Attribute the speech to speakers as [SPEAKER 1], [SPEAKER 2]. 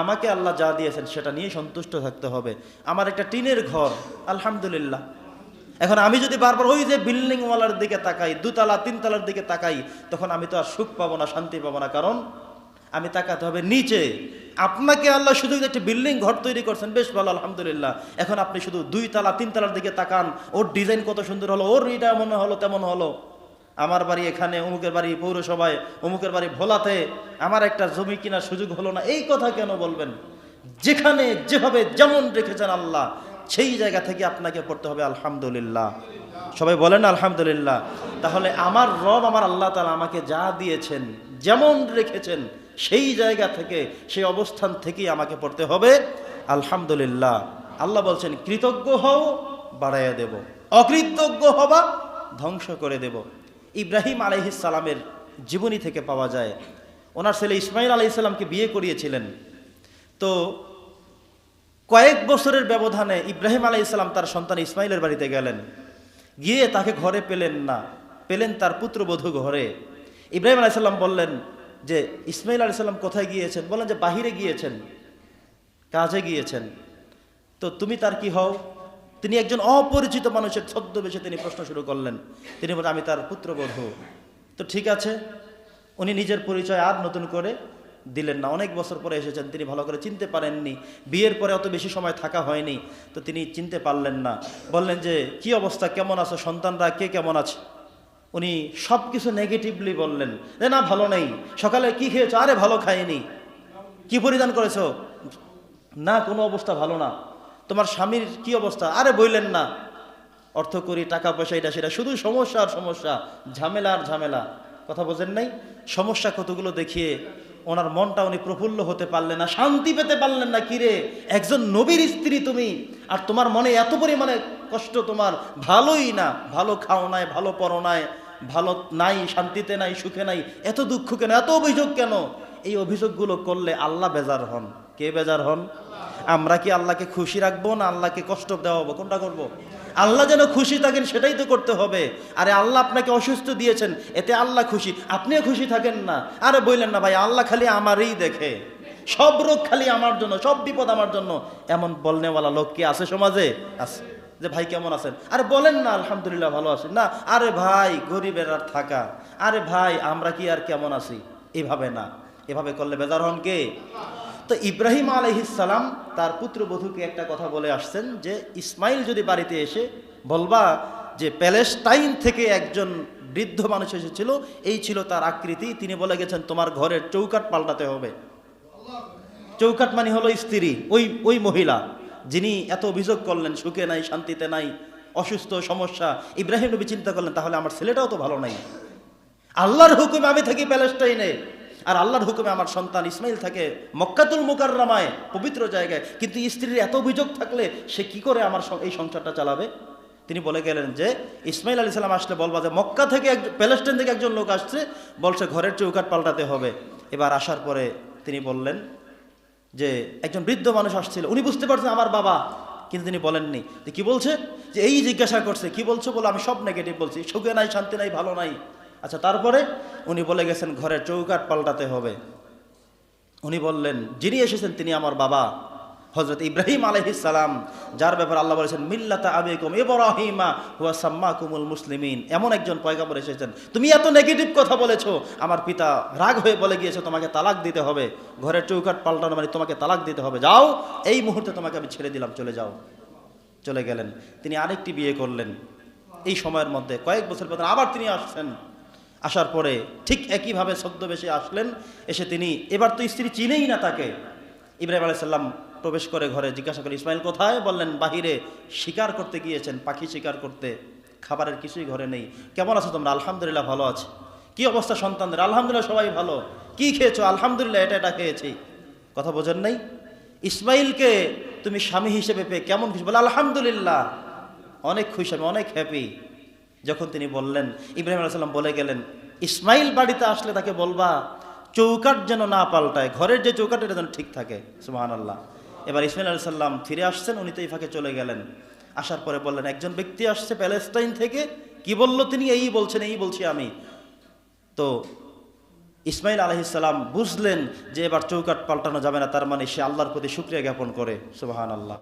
[SPEAKER 1] আমাকে আল্লাহ যা দিয়েছেন সেটা নিয়ে সন্তুষ্ট থাকতে হবে। আমার একটা টিনের ঘর, আলহামদুলিল্লাহ। এখন আমি যদি বারবার ওই যে বিল্ডিংওয়ালার দিকে তাকাই, দুতলা, তিনতলার দিকে তাকাই, তখন আমি তো আর সুখ পাবো না, শান্তি পাবো না। কারণ আমি তাকাতে হবে নিচে। আপনাকে আল্লাহ শুধু একটি বিল্ডিং ঘর তৈরি করছেন, বেশ ভালো, আলহামদুলিল্লাহ। এখন আপনি শুধু দুই তালা তিন তালার দিকে তাকান, ওর ডিজাইন কত সুন্দর হলো, ওর এটা মনে হলো, তেমন হলো। আমার বাড়ি এখানে, অমুকের বাড়ি পৌরসভায়, অমুকের বাড়ি ভোলাতে, আমার একটা জমি কেনার সুযোগ হলো না। এই কথা কেন বলবেন? যেখানে যেভাবে যেমন রেখেছেন আল্লাহ, সেই জায়গা থেকে আপনাকে পড়তে হবে, আলহামদুলিল্লাহ। সবাই বলেন আলহামদুলিল্লাহ। তাহলে আমার রব আমার আল্লাহ তালা আমাকে যা দিয়েছেন, যেমন রেখেছেন, সেই জায়গা থেকে, সেই অবস্থান থেকেই আমাকে পড়তে হবে, আলহামদুলিল্লাহ। আল্লাহ বলছেন, কৃতজ্ঞ হও, বাড়াইয়া দেব। অকৃতজ্ঞ হবা, ধ্বংস করে দেব। ইব্রাহিম আলহিসালামের জীবনী থেকে পাওয়া যায়। ওনার ছেলে ইসমাইল আলাইসাল্লামকে বিয়ে করিয়েছিলেন। তো কয়েক বছরের ব্যবধানে ইব্রাহিম আলাইসাল্লাম তার সন্তান ইসমাইলের বাড়িতে গেলেন। গিয়ে তাকে ঘরে পেলেন না। পেলেন তার পুত্রবধূ ঘরে। ইব্রাহিম আলাইসাল্লাম বললেন যে, ইসমাইল আলাইসাল্লাম কোথায় গিয়েছেন? বললেন যে, বাহিরে গিয়েছেন। কাজে গিয়েছেন। তো তুমি তার কি হও? তিনি একজন অপরিচিত মানুষের ছদ্মবেশে তিনি প্রশ্ন শুরু করলেন। তিনি বলেন আমি তার পুত্রবধূ। তো ঠিক আছে, উনি নিজের পরিচয় আর নতুন করে দিলেন না। অনেক বছর পরে এসেছেন, তিনি ভালো করে চিনতে পারেননি। বিয়ের পরে অত বেশি সময় থাকা হয়নি, তো তিনি চিনতে পারলেন না। বললেন যে, কি অবস্থা? কেমন আছো? সন্তানরা কে কেমন আছে? উনি সব কিছু নেগেটিভলি বললেন যে না, ভালো নেই। সকালে কি খেয়েছো? আরে, ভালো খাইনি। কি পরিধান করেছ? না, কোনো অবস্থা ভালো না। তোমার স্বামীর কি অবস্থা? আরে বললেন না। অর্থ করি, টাকা পয়সা, এটা সেটা। শুধু সমস্যা আর সমস্যা। ঝামেলা আর ঝামেলা। কথা বোঝেন নাই? সমস্যা কতগুলো দেখিয়ে ওনার মনটা উনি প্রফুল্ল হতে পারলেন না, শান্তি পেতে পারলেন না। কিরে, একজন নবীর স্ত্রী তুমি, আর তোমার মনে এত পরিমাণে কষ্ট তোমার? ভালোই না। ভালো খাও নাই, ভালো পরো নাই, ভালো নাই, শান্তিতে নাই, সুখে নাই। এত দুঃখ কেন? এত অভিযোগ কেন? এই অভিযোগগুলো করলে আল্লাহ বেজার হন। কে বেজার হন? আমরা কি আল্লাহকে খুশি রাখব না আল্লাহকে কষ্ট দেওয়া হব কোনটা করব। আল্লাহ যেন খুশি থাকেন সেটাই তো করতে হবে। আরে আল্লাহ আপনাকে অসুস্থ দিয়েছেন, এতে আল্লাহ খুশি। আপনিও খুশি থাকেন না। আরে বললেন না, ভাই, আল্লাহ খালি আমারই দেখে। সব রোগ খালি আমার জন্য, সব বিপদ আমার জন্য। এমন বলনেওয়ালা লোক কি আছে সমাজে? আছে। যে, ভাই, কেমন আছেন? আরে বলেন না, আলহামদুলিল্লাহ, ভালো আছেন না, আরে ভাই, গরিবের আর থাকা। আরে ভাই, আমরা কি আর কেমন আছি? এভাবে না। এভাবে করলে বেজার হন কে? তো ইব্রাহিম আলহিসাল্লাম তার পুত্রবধূকে একটা কথা বলে আসছেন যে, ইসমাইল যদি বাড়িতে এসে বলবা যে, প্যালেস্টাইন থেকে একজন বৃদ্ধ মানুষ এসেছিল, এই ছিল তার আকৃতি, তিনি বলে গেছেন, তোমার ঘরের চৌকাট পাল্টাতে হবে। চৌকাট মানে হলো স্ত্রী, ওই ওই মহিলা, যিনি এত অভিযোগ করলেন, সুখে নাই, শান্তিতে নাই, অসুস্থ, সমস্যা। ইব্রাহিম নবী চিন্তা করলেন, তাহলে আমার ছেলেটাও তো ভালো নাই। আল্লাহর হুকুমে আমি থাকি প্যালেস্টাইনে। আর আল্লাহর হুকুমে আমার সন্তান ইসমাইল থাকে মক্কাতুল মুকাররামায়, পবিত্র জায়গায়। কিন্তু স্ত্রীর এত অভিযোগ থাকলে সে কি করে আমার এই সংসারটা চালাবে? তিনি বলে গেলেন যে, ইসমাইল আলী সাল্লাম আসলে বলবা যে, মক্কা থেকে এক প্যালেস্টাইন থেকে একজন লোক আসছে, বলছে ঘরের চৌকাট পাল্টাতে হবে। এবার আসার পরে তিনি বললেন যে, একজন বৃদ্ধ মানুষ আসছিল। উনি বুঝতে পারছেন আমার বাবা, কিন্তু তিনি বলেননি। যে কি বলছে? যে, এই জিজ্ঞাসা করছে, কি বলছো বলে, আমি সব নেগেটিভ বলছি। সুখে নাই, শান্তি নাই, ভালো নাই। আচ্ছা তারপরে উনি বলে গেছেন, ঘরের চৌকাট পাল্টাতে হবে। উনি বললেন, যিনি এসেছেন তিনি আমার বাবা হজরত ইব্রাহিম সালাম। যার ব্যাপারে আল্লাহ বলেছেন, মিল্লাতা আবিকুম ইব্রাহিমা হুয়া সাম্মা কুমুল মুসলিমিন। এমন একজন পয়গাম্বর এসেছেন, তুমি এত নেগেটিভ কথা বলেছ, আমার পিতা রাগ হয়ে বলে গিয়েছে তোমাকে তালাক দিতে হবে। ঘরের চৌকাট পাল্টানো মানে তোমাকে তালাক দিতে হবে। যাও, এই মুহূর্তে তোমাকে আমি ছেড়ে দিলাম, চলে যাও। চলে গেলেন। তিনি আরেকটি বিয়ে করলেন। এই সময়ের মধ্যে কয়েক বছর পর আবার তিনি আসছেন। আসার পরে ঠিক একইভাবে ছদ্মবেশে আসলেন, এসে তিনি, এবার তো স্ত্রী চিনেই না তাকে। ইব্রাহিম আলাইসাল্লাম প্রবেশ করে ঘরে জিজ্ঞাসা করে ইসমাইল কোথায়? বললেন, বাহিরে শিকার করতে গিয়েছেন, পাখি শিকার করতে। খাবারের কিছুই ঘরে নেই। কেমন আছো তোমরা? আলহামদুলিল্লাহ ভালো আছে। কি অবস্থা সন্তানদের? আলহামদুলিল্লাহ সবাই ভালো। কি খেয়েছো? আলহামদুলিল্লাহ, এটা এটা খেয়েছি। কথা বোঝেন নাই? ইসমাইলকে তুমি স্বামী হিসেবে পেয়ে কেমন খুশি? বলে, আলহামদুলিল্লাহ, অনেক খুশি, আমি অনেক হ্যাপি যখন তিনি বললেন, ইব্রাহিম আলাইসাল্লাম বলে গেলেন, ইসমাইল বাড়িতে আসলে তাকে বলবা চৌকাট যেন না পাল্টায়, ঘরের যে চৌকাট এটা যেন ঠিক থাকে। সুহান আল্লাহ এবার ইসমাইল আলাইহি সাল্লাম ফিরে আসছেন, উনি তো এই ফাঁকে চলে গেলেন। আসার পরে বললেন, একজন ব্যক্তি আসছে প্যালেস্টাইন থেকে, কি বলল তিনি? এই বলছেন, এই বলছি আমি। তো ইসমাইল আলহিসাল্লাম বুঝলেন যে এবার চৌকাট পাল্টানো যাবে না, তার মানে সে আল্লাহর প্রতি শুক্রিয়া জ্ঞাপন করে সুবাহান আল্লাহ